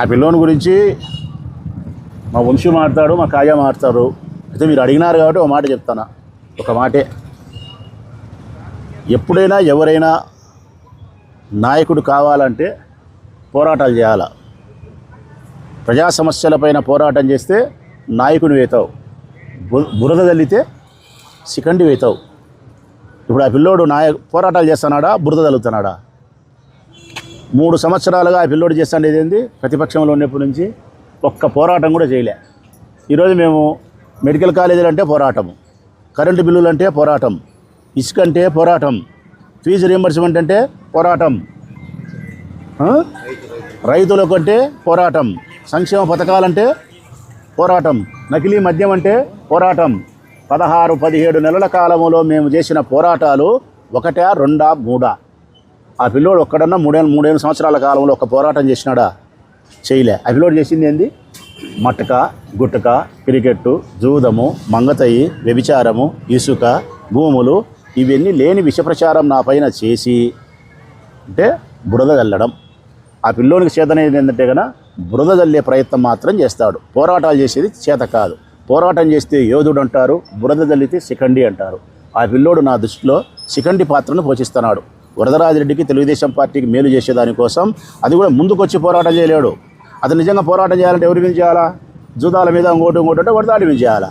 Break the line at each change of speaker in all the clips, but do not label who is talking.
ఆ పిల్లోని గురించి మా వంశీ మాట్లాడు మా కాజా మాట్లాడు. అయితే మీరు అడిగినారు కాబట్టి ఒక మాట చెప్తాను? ఒక మాటే. ఎప్పుడైనా ఎవరైనా నాయకుడు కావాలంటే పోరాటాలు చేయాల? ప్రజా సమస్యలపైన పోరాటం చేస్తే నాయకుని వేతావు. బు- బురద తల్లితే సికండి వేతావు. ఇప్పుడు ఆ పిల్లోడు నాయ పోరాటాలు చేస్తున్నాడా? బురద తల్లుతున్నాడా మూడు సంవత్సరాలుగా ఆ పిల్లోడు చేస్తాండేది ఏంది? ప్రతిపక్షంలో ఉన్నప్పటి నుంచి ఒక్క పోరాటం కూడా చేయలే. ఈరోజు మేము మెడికల్ కాలేజీలు అంటే పోరాటం. కరెంటు బిల్లులు అంటే పోరాటం. ఇసుక అంటే పోరాటం. ఫీజు రియంబర్స్మెంట్ అంటే పోరాటం. రైతులకు అంటే పోరాటం. సంక్షేమ పథకాలంటే పోరాటం. నకిలీ మద్యం అంటే పోరాటం. పదహారు పదిహేడు నెలల కాలంలో మేము చేసిన పోరాటాలు ఒకటా రెండా మూడా? ఆ పిల్లోడు ఒక్కడన్నా మూడేళ్ళు మూడేళ్ళు సంవత్సరాల కాలంలో ఒక పోరాటం చేసినాడా? చేయలే. ఆ పిల్లోడు చేసింది ఏంది? మట్టక గుట్టక క్రికెట్టు జూదము మంగతయి వ్యభిచారము ఇసుక భూములు ఇవన్నీ లేని విషప్రచారం నా పైన చేసి అంటే బురద చల్లడం ఆ పిల్లోనికి చేతనేది ఏంటంటే కనుక బురద చల్లే ప్రయత్నం మాత్రం చేస్తాడు. పోరాటాలు చేసేది చేత కాదు. పోరాటం చేస్తే యోధుడు అంటారు బురద చల్లితే శిఖండి అంటారు. ఆ పిల్లోడు నా దృష్టిలో శిఖండి పాత్రను పోషిస్తున్నాడు. వరదరాజిరెడ్డికి తెలుగుదేశం పార్టీకి మేలు చేసేదానికోసం అది కూడా ముందుకొచ్చి పోరాటం చేయలేడు. అతను నిజంగా పోరాటం చేయాలంటే ఎవరి మీద చేయాలా? జూదాల మీద ఇంకోటి ఇంకోటి అంటే వడదాడి మీద చేయాలా?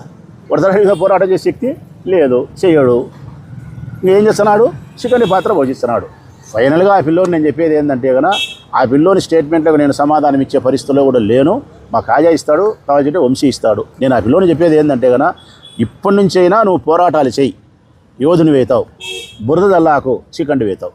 వడదాడి మీద పోరాటం చేసే శక్తి లేదు చేయడు. ఏం చేస్తున్నాడు? చికెన్ పాత్ర పోషిస్తున్నాడు. ఫైనల్గా ఆ పిల్లోని నేను చెప్పేది ఏంటంటే కనుక ఆ పిల్లోని స్టేట్మెంట్లకు నేను సమాధానం ఇచ్చే పరిస్థితిలో కూడా లేను. మా కాజా ఇస్తాడు కావాలంటే వంశీ ఇస్తాడు. నేను ఆ పిల్లోని చెప్పేది ఏంటంటే కనుక ఇప్పటి నుంచైనా నువ్వు పోరాటాలు చెయ్యి యోధుని వేతావు బురద దల్లాకు చికండి వేతావు